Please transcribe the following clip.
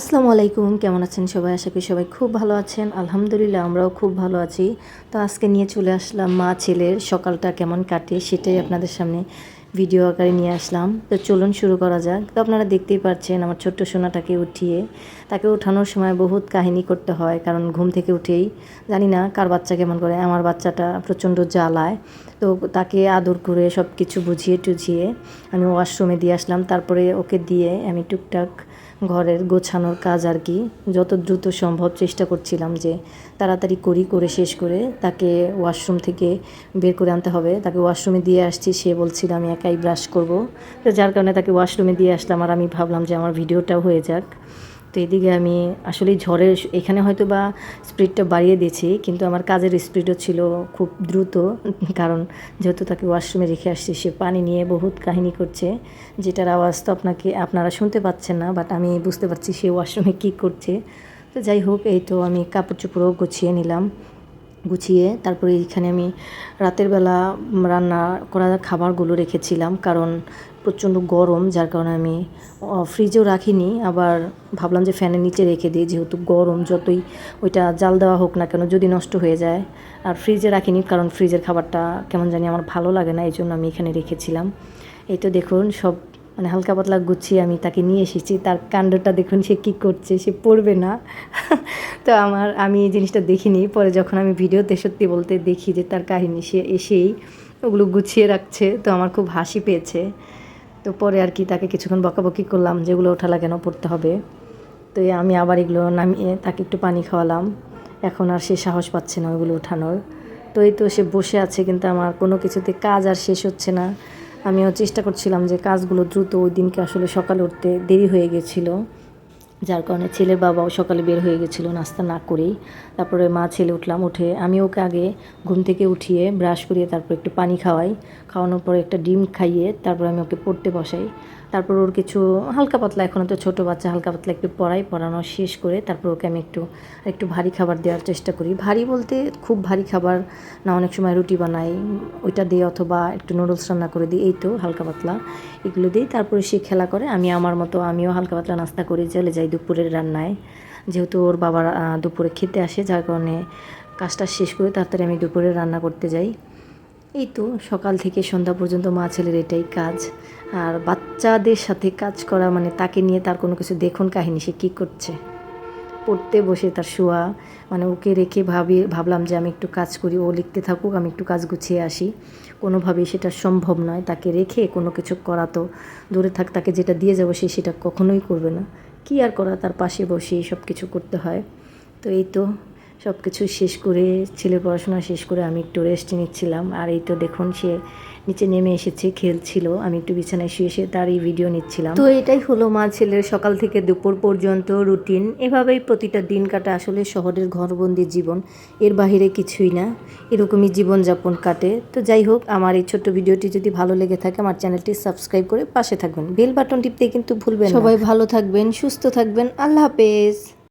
আসসালামু আলাইকুম। কেমন আছেন সবাই? আশা করি সবাই খুব ভালো আছেন। আলহামদুলিল্লাহ, আমরাও খুব ভালো আছি। তো আজকে নিয়ে চলে আসলাম মা ছেলের সকালটা কেমন কাটে সেটাই আপনাদের সামনে ভিডিও আকারে নিয়ে আসলাম। তো চলুন শুরু করা যাক। তো আপনারা দেখতেই পাচ্ছেন আমার ছোট্ট সোনাটাকে উঠিয়ে তাকে ওঠানোর সময় বহুত কাহিনী করতে হয়। কারণ ঘুম থেকে উঠেই জানি না কার বাচ্চা কেমন করে, আমার বাচ্চাটা প্রচণ্ড জ্বালায়। তো তাকে আদর করে সব কিছু বুঝিয়ে টুঝিয়ে আমি ওয়াশরুমে দিয়ে আসলাম। তারপরে ওকে দিয়ে আমি টুকটাক ঘরের গোছানোর কাজ আর কি, যত দ্রুত সম্ভব চেষ্টা করছিলাম যে তাড়াতাড়ি করি, করে শেষ করে তাকে ওয়াশরুম থেকে বের করে আনতে হবে। তাকে ওয়াশরুমে দিয়ে আসছি, সে বলছিল, আমি একাই ব্রাশ করব। তো যার কারণে তাকে ওয়াশরুমে দিয়ে আসলাম আর আমি ভাবলাম যে আমার ভিডিওটাও হয়ে যাক। তো এদিকে আমি আসলে ঝড়ের এখানে হয়তো বা স্পিডটা বাড়িয়ে দিয়েছি, কিন্তু আমার কাজের স্পিডও ছিল খুব দ্রুত, কারণ যেহেতু তাকে ওয়াশরুমে রেখে আসছি, সে পানি নিয়ে বহুত কাহিনী করছে, যেটার আওয়াজ তো আপনাকে, আপনারা শুনতে পাচ্ছেন না বাট আমি বুঝতে পারছি সে ওয়াশরুমে কী করছে। তো যাই হোক, এই তো আমি কাপড় চোপড়ও গুছিয়ে নিলাম। গুছিয়ে তারপরে এখানে আমি রাতের বেলা রান্না করা খাবারগুলো রেখেছিলাম। কারণ প্রচণ্ড গরম, যার কারণে আমি ফ্রিজেও রাখিনি। আবার ভাবলাম যে ফ্যানের নিচে রেখে দিই, যেহেতু গরম, যতই ওইটা জাল দেওয়া হোক না কেন, যদি নষ্ট হয়ে যায়। আর ফ্রিজে রাখিনি, কারণ ফ্রিজের খাবারটা কেমন জানি আমার ভালো লাগে না এই জন্য আমি এখানে রেখেছিলাম। এই তো দেখুন, সব মানে হালকা পাতলা গুছিয়ে আমি তাকে নিয়ে এসেছি। তার কাণ্ডটা দেখুন সে কী করছে, সে পড়বে না। তো আমার, আমি এই জিনিসটা দেখিনি। পরে যখন আমি ভিডিওতে সত্যি বলতে দেখি যে তার কাহিনী, সে এসেই ওগুলো গুছিয়ে রাখছে, তো আমার খুব হাসি পেয়েছে। তো পরে আর কি তাকে কিছুক্ষণ বকাবকি করলাম যেগুলো ওঠা কেন, পড়তে হবে। তো আমি আবার এগুলো নামিয়ে তাকে একটু পানি খাওয়ালাম। এখন আর সে সাহস পাচ্ছে না ওগুলো ওঠানোর। তো এই তো সে বসে আছে, কিন্তু আমার কোনো কিছুতে কাজ আর শেষ হচ্ছে না। আমিও চেষ্টা করছিলাম যে কাজগুলো দ্রুত ওই দিনকে আসলে সকালে উঠতে দেরি হয়ে গেছিল। যার কারণে ছেলের বাবাও সকালে বের হয়ে গেছিল নাস্তা না করেই। তারপরে মা ছেলে উঠলাম, উঠে আমি ওকে আগে ঘুম থেকে উঠিয়ে ব্রাশ করিয়ে তারপর একটু পানি খাওয়াই। খাওয়ানোর পরে একটা ডিম খাইয়ে তারপর আমি ওকে পড়তে বসাই। তারপর ওর কিছু হালকা পাতলা এখনও তো ছোটো বাচ্চা, হালকা পাতলা একটু পড়াই, পড়ানো শেষ করে তারপর ওকে আমি একটু একটু ভারী খাবার দেওয়ার চেষ্টা করি। ভারী বলতে খুব ভারী খাবার না, অনেক সময় রুটি বানাই, ওইটা দিয়ে অথবা একটু নুডলস রান্না করে দিই, এই তো হালকা পাতলা এগুলো দিই। তারপরে সে খেলা করে, আমি আমার মতো, আমিও হালকা পাতলা নাস্তা করে চলে যাই দুপুরের রান্নায়। যেহেতু ওর বাবার দুপুরে খেতে আসে, যার কারণে কাজটা শেষ করে তাড়াতাড়ি আমি দুপুরে রান্না করতে যাই। এই তো সকাল থেকে সন্ধ্যা পর্যন্ত মা ছেলের এটাই কাজ। আর বাচ্চাদের সাথে কাজ করা মানে তাকে নিয়ে তার কোনো কিছু দেখুন কাহিনী, সে কী করছে? পড়তে বসে তার শোয়া। মানে ওকে রেখে ভাবি, ভাবলাম যে আমি একটু কাজ করি, ও লিখতে থাকুক, আমি একটু কাজ গুছিয়ে আসি। কোনোভাবেই সেটা সম্ভব নয়। তাকে রেখে কোনো কিছু করা তো দূরে থাক, তাকে যেটা দিয়ে যাব সে সেটা কখনোই করবে না। কী আর করা, তার পাশে বসে সব কিছু করতে হয়। তো এই তো সব কিছু শেষ করে ছেলের পড়াশোনা শেষ করে আমি একটু রেস্ট নিচ্ছিলাম। আর এই তো দেখুন সে নিচে নেমে এসেছে খেলছিল। আমি একটু বিছানায় শুয়ে এসে এই ভিডিও নিচ্ছিলাম। তো এটাই হলো মা ছেলের সকাল থেকে দুপুর পর্যন্ত রুটিন এভাবেই প্রতিটা দিন কাটা আসলে শহরের ঘরবন্দি জীবন। এর বাহিরে কিছুই না এরকমই জীবনযাপন কাটে। তো যাই হোক আমার এই ছোট্ট ভিডিওটি যদি ভালো লেগে থাকে আমার চ্যানেলটি সাবস্ক্রাইব করে পাশে থাকবেন। বেল বাটন টিপতে কিন্তু ভুলবেন সবাই ভালো থাকবেন সুস্থ থাকবেন। আল্লাহ হাফেজ।